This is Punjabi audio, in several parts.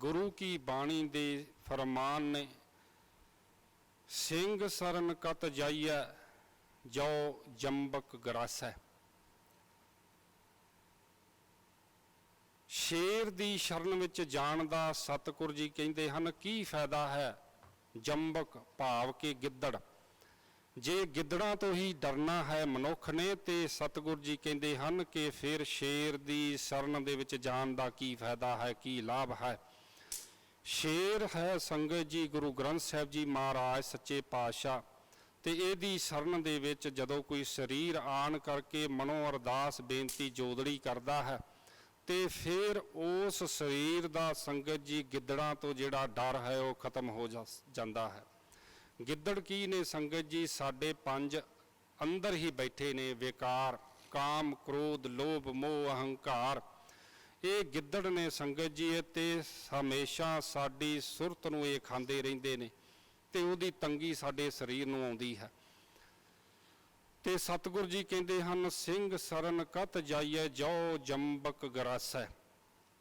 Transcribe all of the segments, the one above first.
ਗੁਰੂ ਕੀ ਬਾਣੀ ਦੇ ਫਰਮਾਨ ਨੇ, ਸਿੰਘ ਸਰਨ ਕਤ ਜਾਈਐ, ਜੋ ਜੰਬਕ ਗਰਾਸੈ। ਸ਼ੇਰ ਦੀ ਸ਼ਰਨ ਵਿੱਚ ਜਾਣ ਦਾ ਸਤਿਗੁਰ ਜੀ ਕਹਿੰਦੇ ਹਨ, ਕੀ ਫਾਇਦਾ ਹੈ ਜੰਬਕ ਭਾਵ ਕੇ ਗਿੱਦੜ? ਜੇ ਗਿੱਦੜਾਂ ਤੋਂ ਹੀ ਡਰਨਾ ਹੈ ਮਨੁੱਖ ਨੇ, ਤੇ ਸਤਿਗੁਰ ਜੀ ਕਹਿੰਦੇ ਹਨ ਕਿ ਫਿਰ ਸ਼ੇਰ ਦੀ ਸ਼ਰਨ ਦੇ ਵਿੱਚ ਜਾਣ ਦਾ ਕੀ ਫਾਇਦਾ ਹੈ, ਕੀ ਲਾਭ ਹੈ? ਸ਼ੇਰ ਹੈ ਸੰਗਤ ਜੀ, ਗੁਰੂ ਗ੍ਰੰਥ ਸਾਹਿਬ ਜੀ ਮਹਾਰਾਜ, ਸੱਚੇ ਪਾਤਸ਼ਾਹ। ਤੇ ਇਹਦੀ ਸ਼ਰਨ ਦੇ ਵਿੱਚ ਜਦੋਂ ਕੋਈ ਸਰੀਰ ਆਣ ਕਰਕੇ ਮਨੋ ਅਰਦਾਸ, ਬੇਨਤੀ, ਜੋਦੜੀ ਕਰਦਾ ਹੈ, ਤੇ ਫਿਰ ਉਸ ਸਰੀਰ ਦਾ ਸੰਗਤ ਜੀ ਗਿੱਦੜਾਂ ਤੋਂ ਜਿਹੜਾ ਡਰ ਹੈ, ਉਹ ਖਤਮ ਹੋ ਜਾ- ਜਾਂਦਾ ਹੈ। ਗਿੱਦੜ ਕੀ ਨੇ ਸੰਗਤ ਜੀ? ਸਾਡੇ ਪੰਜ ਅੰਦਰ ਹੀ ਬੈਠੇ ਨੇ, ਵਿਕਾਰ, ਕਾਮ, ਕ੍ਰੋਧ, ਲੋਭ, ਮੋਹ, ਅਹੰਕਾਰ। ਇਹ ਗਿੱਦੜ ਨੇ ਸੰਗਤ ਜੀ, ਇਹ ਤੇ ਹਮੇਸ਼ਾ ਸਾਡੀ ਸੁਰਤ ਨੂੰ ਇਹ ਖਾਂਦੇ ਰਹਿੰਦੇ ਨੇ ਤੇ ਉਹਦੀ ਤੰਗੀ ਸਾਡੇ ਸਰੀਰ ਨੂੰ ਆਉਂਦੀ ਹੈ। ਤੇ ਸਤਿਗੁਰ ਜੀ ਕਹਿੰਦੇ ਹਨ ਸਿੰਘ ਸਰਨ ਕਤ ਜਾਈਏ ਜੋ ਜੰਬਕ ਗਰਾਸੈ।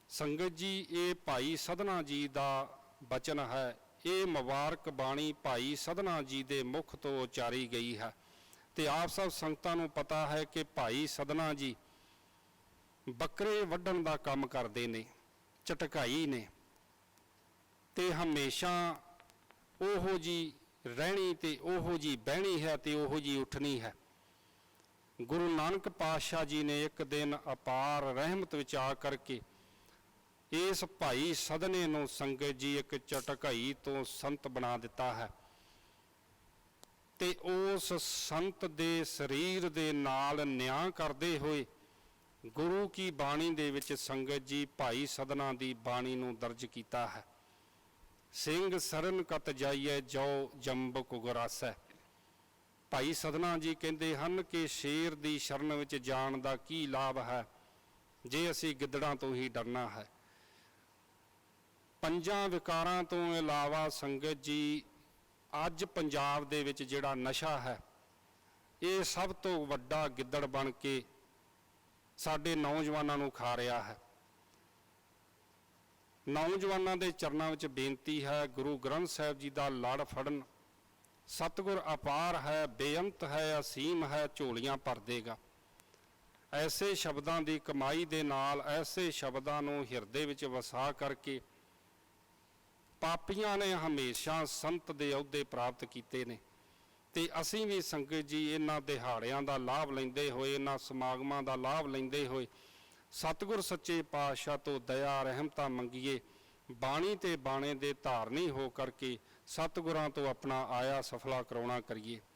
ਸੰਗਤ ਜੀ, ਇਹ ਭਾਈ ਸਦਨਾ ਜੀ ਦਾ ਬਚਨ ਹੈ। ਇਹ ਮੁਬਾਰਕ ਬਾਣੀ ਭਾਈ ਸਦਨਾ ਜੀ ਦੇ ਮੁਖ ਤੋਂ ਉਚਾਰੀ ਗਈ ਹੈ। ਤੇ ਆਪ ਸਭ ਸੰਗਤਾਂ ਨੂੰ ਪਤਾ ਹੈ ਕਿ ਭਾਈ ਸਦਨਾ ਜੀ ਬੱਕਰੇ ਵੱਢਣ ਦਾ ਕੰਮ ਕਰਦੇ ਨੇ, ਚਟਕਾਈ ਨੇ ਤੇ ਹਮੇਸ਼ਾ ਉਹੋ ਜੀ ਰਹਿਣੀ ਤੇ ਉਹੋ ਜੀ ਬਹਿਣੀ ਹੈ ਤੇ ਉਹੋ ਜੀ ਉੱਠਣੀ ਹੈ। ਗੁਰੂ ਨਾਨਕ ਪਾਤਸ਼ਾਹ ਜੀ ਨੇ ਇੱਕ ਦਿਨ ਅਪਾਰ ਰਹਿਮਤ ਵਿਚਾਰ ਕਰਕੇ ਇਸ ਭਾਈ ਸਦਨੇ ਨੂੰ ਸੰਗਤ ਜੀ ਇੱਕ ਚਟਕਾਈ ਤੋਂ ਸੰਤ ਬਣਾ ਦਿੱਤਾ ਹੈ ਤੇ ਉਸ ਸੰਤ ਦੇ ਸਰੀਰ ਦੇ ਨਾਲ ਨਿਆਂ ਕਰਦੇ ਹੋਏ ਗੁਰੂ ਕੀ ਬਾਣੀ ਦੇ ਵਿੱਚ ਸੰਗਤ ਜੀ ਭਾਈ ਸਦਨਾ ਦੀ ਬਾਣੀ ਨੂੰ ਦਰਜ ਕੀਤਾ ਹੈ। ਸਿੰਘ ਸਰਨ ਕਤ ਜਾਈਏ ਜੋ ਜੰਬਕ ਗਰਾਸੈ ਭਾਈ ਸਦਨਾ ਜੀ ਕਹਿੰਦੇ ਹਨ ਕਿ ਸ਼ੇਰ ਦੀ ਸ਼ਰਨ ਵਿੱਚ ਜਾਣ ਦਾ ਕੀ ਲਾਭ ਹੈ? ਜੇ ਅਸੀਂ ਗਿੱਦੜਾਂ ਤੋਂ ਹੀ ਡਰਨਾ ਹੈ। ਪੰਜਾਂ ਵਿਕਾਰਾਂ ਤੋਂ ਇਲਾਵਾ ਸੰਗਤ ਜੀ, ਅੱਜ ਪੰਜਾਬ ਦੇ ਵਿੱਚ ਜਿਹੜਾ ਨਸ਼ਾ ਹੈ, ਇਹ ਸਭ ਤੋਂ ਵੱਡਾ ਗਿੱਦੜ ਬਣ ਕੇ ਸਾਡੇ ਨੌਜਵਾਨਾਂ ਨੂੰ ਖਾ ਰਿਹਾ ਹੈ। ਨੌਜਵਾਨਾਂ ਦੇ ਚਰਨਾਂ ਵਿੱਚ ਬੇਨਤੀ ਹੈ, ਗੁਰੂ ਗ੍ਰੰਥ ਸਾਹਿਬ ਜੀ ਦਾ ਲੜ ਫੜਨ। ਸਤਿਗੁਰ ਅਪਾਰ ਹੈ, ਬੇਅੰਤ ਹੈ, ਅਸੀਮ ਹੈ, ਝੋਲੀਆਂ ਭਰ ਦੇਗਾ। ਐਸੇ ਸ਼ਬਦਾਂ ਦੀ ਕਮਾਈ ਦੇ ਨਾਲ, ਐਸੇ ਸ਼ਬਦਾਂ ਨੂੰ ਹਿਰਦੇ ਵਿੱਚ ਵਸਾ ਕਰਕੇ ਪਾਪੀਆਂ ਨੇ ਹਮੇਸ਼ਾ ਸੰਤ ਦੇ ਅਹੁਦੇ ਪ੍ਰਾਪਤ ਕੀਤੇ ਨੇ। ਤੇ ਅਸੀਂ ਵੀ ਸੰਗਤ ਜੀ ਇਹਨਾਂ ਦਿਹਾੜਿਆਂ ਦਾ ਲਾਭ ਲੈਂਦੇ ਹੋਏ, ਇਹਨਾਂ ਸਮਾਗਮਾਂ ਦਾ ਲਾਭ ਲੈਂਦੇ ਹੋਏ, ਸਤਿਗੁਰ ਸੱਚੇ ਪਾਤਸ਼ਾਹ ਤੋਂ ਦਇਆ, ਰਹਿਮਤਾ ਮੰਗੀਏ, ਬਾਣੀ ਤੇ ਬਾਣੇ ਦੇ ਧਾਰਨੀ ਹੋ ਕਰਕੇ ਸਤਿਗੁਰਾਂ ਤੋਂ ਆਪਣਾ ਆਇਆ ਸਫਲਾ ਕਰਾਉਣਾ ਕਰੀਏ।